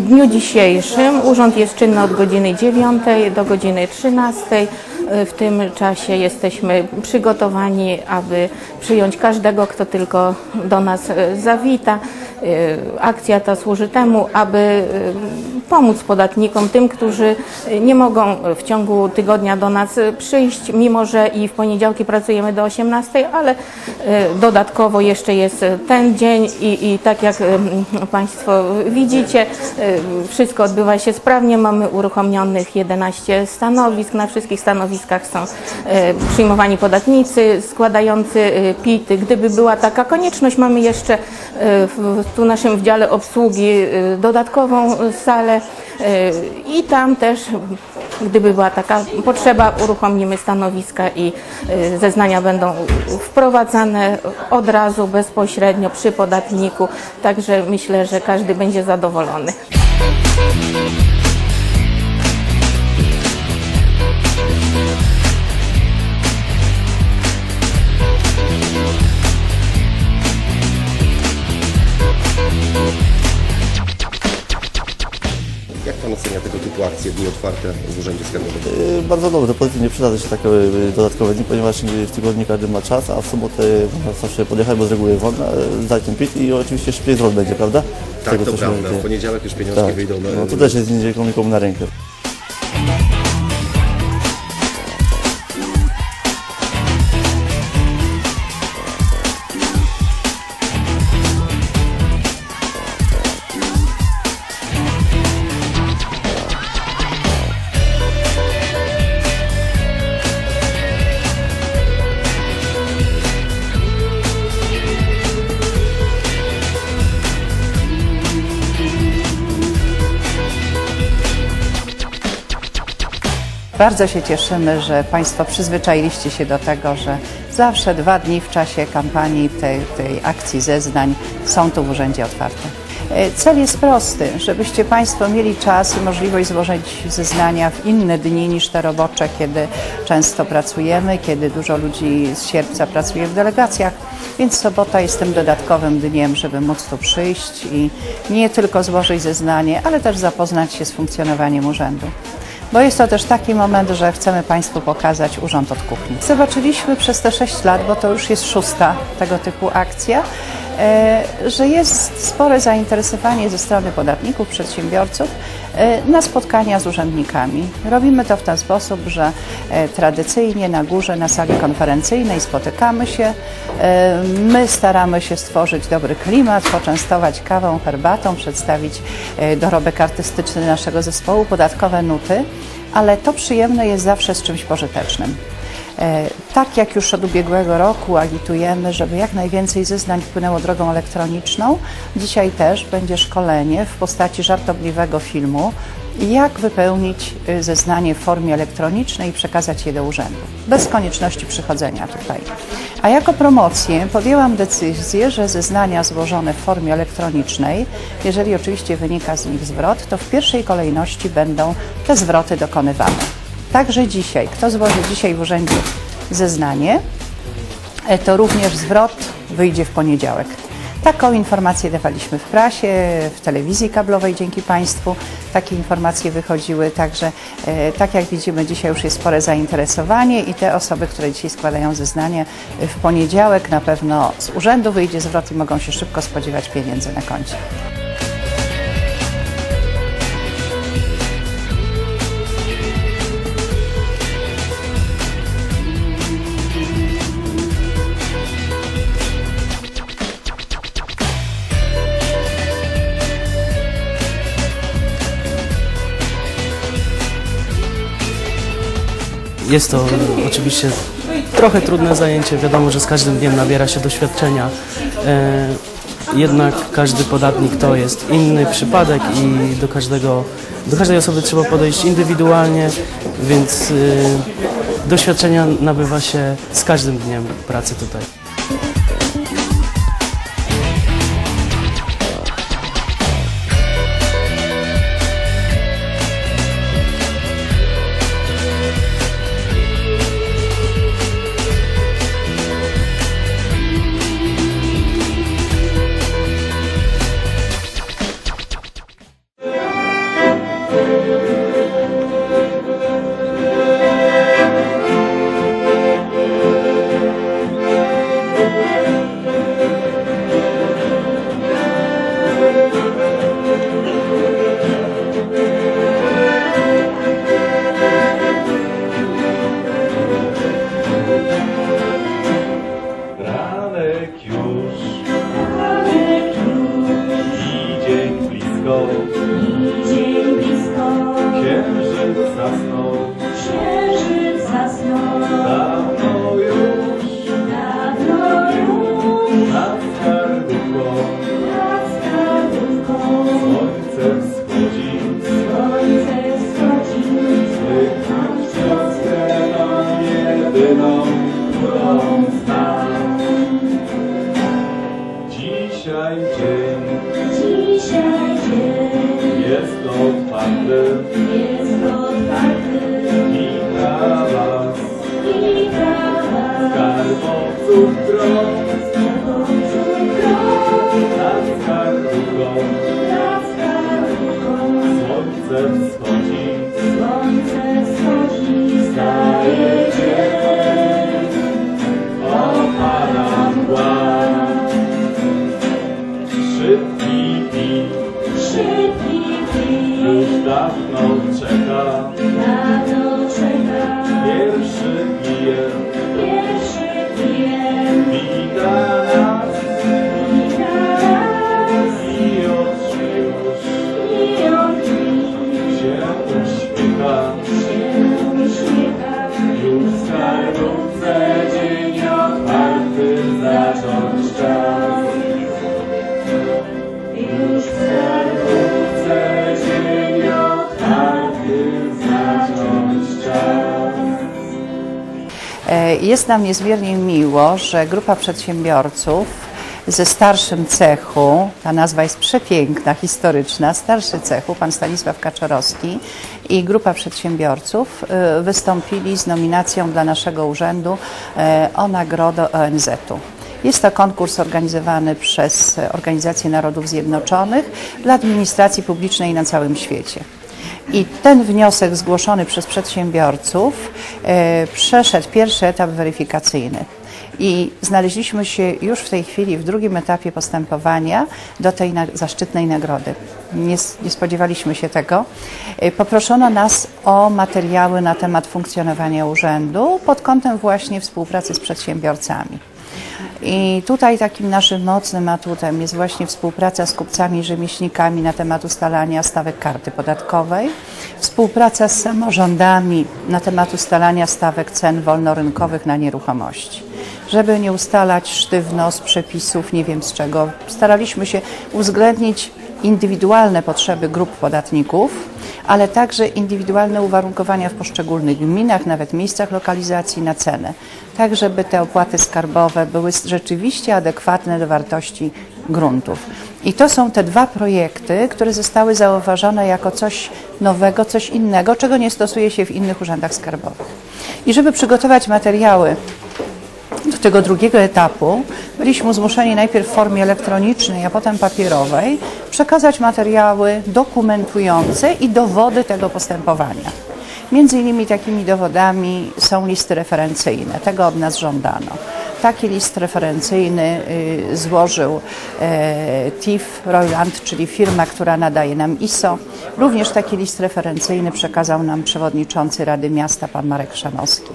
dniu dzisiejszym urząd jest czynny od godziny 9 do godziny 13. W tym czasie jesteśmy przygotowani, aby przyjąć każdego, kto tylko do nas e, zawita. E, Akcja ta służy temu, aby e, pomóc podatnikom, tym, którzy nie mogą w ciągu tygodnia do nas przyjść, mimo że i w poniedziałki pracujemy do 18, ale e, dodatkowo jeszcze jest ten dzień i, i tak jak Państwo widzicie, wszystko odbywa się sprawnie. Mamy uruchomionych 11 stanowisk. Na wszystkich stanowiskach są przyjmowani podatnicy składający PIT. Gdyby była taka konieczność, mamy jeszcze w tu naszym w dziale obsługi e, dodatkową salę e, i tam też, gdyby była taka potrzeba, uruchomimy stanowiska i e, zeznania będą wprowadzane od razu, bezpośrednio przy podatniku. Także myślę, że każdy będzie zadowolony. Ocenia tego typu akcje, dni otwarte w Urzędzie Skarbowym? Y, Bardzo dobrze, powiedzmy nie przyda się takie y, dodatkowe dni, ponieważ w tygodniu każdy ma czas, a w sobotę można zawsze podjechać, bo z reguły wolna, y, zdać ten pit i oczywiście szybciej zwrot będzie, prawda? Z Tak, tego, to prawda. W poniedziałek już pieniążki Tak. wyjdą na... No to też jest komunikomu na rękę. Bardzo się cieszymy, że Państwo przyzwyczailiście się do tego, że zawsze dwa dni w czasie kampanii tej, tej akcji zeznań są tu w Urzędzie Otwarte. E, Cel jest prosty, żebyście Państwo mieli czas i możliwość złożyć zeznania w inne dni niż te robocze, kiedy często pracujemy, kiedy dużo ludzi z sierpca pracuje w delegacjach, więc sobota jest tym dodatkowym dniem, żeby móc tu przyjść i nie tylko złożyć zeznanie, ale też zapoznać się z funkcjonowaniem urzędu. Bo jest to też taki moment, że chcemy Państwu pokazać urząd od kuchni. Zobaczyliśmy przez te 6 lat, bo to już jest szósta tego typu akcja, że jest spore zainteresowanie ze strony podatników, przedsiębiorców e, na spotkania z urzędnikami. Robimy to w ten sposób, że e, tradycyjnie na górze, na sali konferencyjnej spotykamy się. E, My staramy się stworzyć dobry klimat, poczęstować kawą, herbatą, przedstawić e, dorobek artystyczny naszego zespołu, podatkowe nuty, ale to przyjemne jest zawsze z czymś pożytecznym. E, Tak jak już od ubiegłego roku agitujemy, żeby jak najwięcej zeznań wpłynęło drogą elektroniczną, dzisiaj też będzie szkolenie w postaci żartobliwego filmu, jak wypełnić y, zeznanie w formie elektronicznej i przekazać je do urzędu, bez konieczności przychodzenia tutaj. A jako promocję podjęłam decyzję, że zeznania złożone w formie elektronicznej, jeżeli oczywiście wynika z nich zwrot, to w pierwszej kolejności będą te zwroty dokonywane. Także dzisiaj, kto złoży dzisiaj w urzędzie zeznanie, e, to również zwrot wyjdzie w poniedziałek. Taką informację dawaliśmy w prasie, w telewizji kablowej dzięki Państwu. Takie informacje wychodziły, także e, tak jak widzimy dzisiaj już jest spore zainteresowanie i te osoby, które dzisiaj składają zeznanie w poniedziałek na pewno z urzędu wyjdzie zwrot i mogą się szybko spodziewać pieniędzy na koncie. Jest to oczywiście trochę trudne zajęcie. Wiadomo, że z każdym dniem nabiera się doświadczenia. E, jednak każdy podatnik to jest inny przypadek i do każdego, do każdej osoby trzeba podejść indywidualnie, więc e, doświadczenia nabywa się z każdym dniem pracy tutaj. Księżyc zasnął. Dawno czeka, Jest nam niezmiernie miło, że grupa przedsiębiorców ze starszym cechu, ta nazwa jest przepiękna, historyczna, starszy cechu, pan Stanisław Kaczorowski i grupa przedsiębiorców e, wystąpili z nominacją dla naszego urzędu e, o nagrodę ONZ-u. Jest to konkurs organizowany przez Organizację Narodów Zjednoczonych dla administracji publicznej na całym świecie. I ten wniosek zgłoszony przez przedsiębiorców e, przeszedł pierwszy etap weryfikacyjny. I znaleźliśmy się już w tej chwili w drugim etapie postępowania do tej zaszczytnej nagrody. Nie, nie spodziewaliśmy się tego. E, Poproszono nas o materiały na temat funkcjonowania urzędu pod kątem właśnie współpracy z przedsiębiorcami. I tutaj takim naszym mocnym atutem jest właśnie współpraca z kupcami i rzemieślnikami na temat ustalania stawek karty podatkowej, współpraca z samorządami na temat ustalania stawek cen wolnorynkowych na nieruchomości. Żeby nie ustalać sztywno z przepisów, nie wiem z czego, staraliśmy się uwzględnić indywidualne potrzeby grup podatników, ale także indywidualne uwarunkowania w poszczególnych gminach, nawet miejscach lokalizacji na cenę, tak żeby te opłaty skarbowe były rzeczywiście adekwatne do wartości gruntów. I to są te dwa projekty, które zostały zauważone jako coś nowego, coś innego, czego nie stosuje się w innych urzędach skarbowych. I żeby przygotować materiały do tego drugiego etapu byliśmy zmuszeni najpierw w formie elektronicznej, a potem papierowej przekazać materiały dokumentujące i dowody tego postępowania. Między innymi takimi dowodami są listy referencyjne. Tego od nas żądano. Taki list referencyjny y, złożył e, TIF Royland, czyli firma, która nadaje nam ISO. Również taki list referencyjny przekazał nam przewodniczący Rady Miasta, pan Marek Szanowski.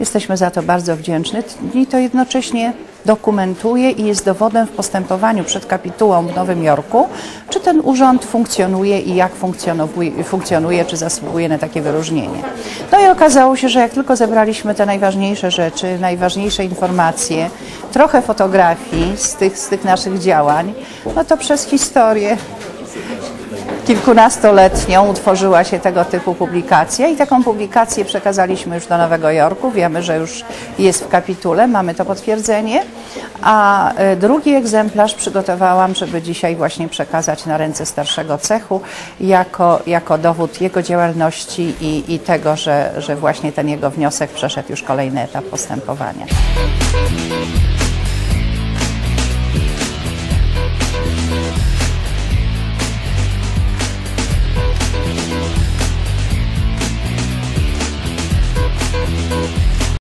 Jesteśmy za to bardzo wdzięczni i to jednocześnie dokumentuje i jest dowodem w postępowaniu przed kapitułą w Nowym Jorku, czy ten urząd funkcjonuje i jak funkcjonuje, czy zasługuje na takie wyróżnienie. No i okazało się, że jak tylko zebraliśmy te najważniejsze rzeczy, najważniejsze informacje, trochę fotografii z tych, z tych naszych działań, no to przez historię kilkunastoletnią utworzyła się tego typu publikacja i taką publikację przekazaliśmy już do Nowego Jorku. Wiemy, że już jest w kapitule, mamy to potwierdzenie. A e, drugi egzemplarz przygotowałam, żeby dzisiaj właśnie przekazać na ręce starszego cechu jako, jako dowód jego działalności i, i tego, że, że właśnie ten jego wniosek przeszedł już kolejny etap postępowania.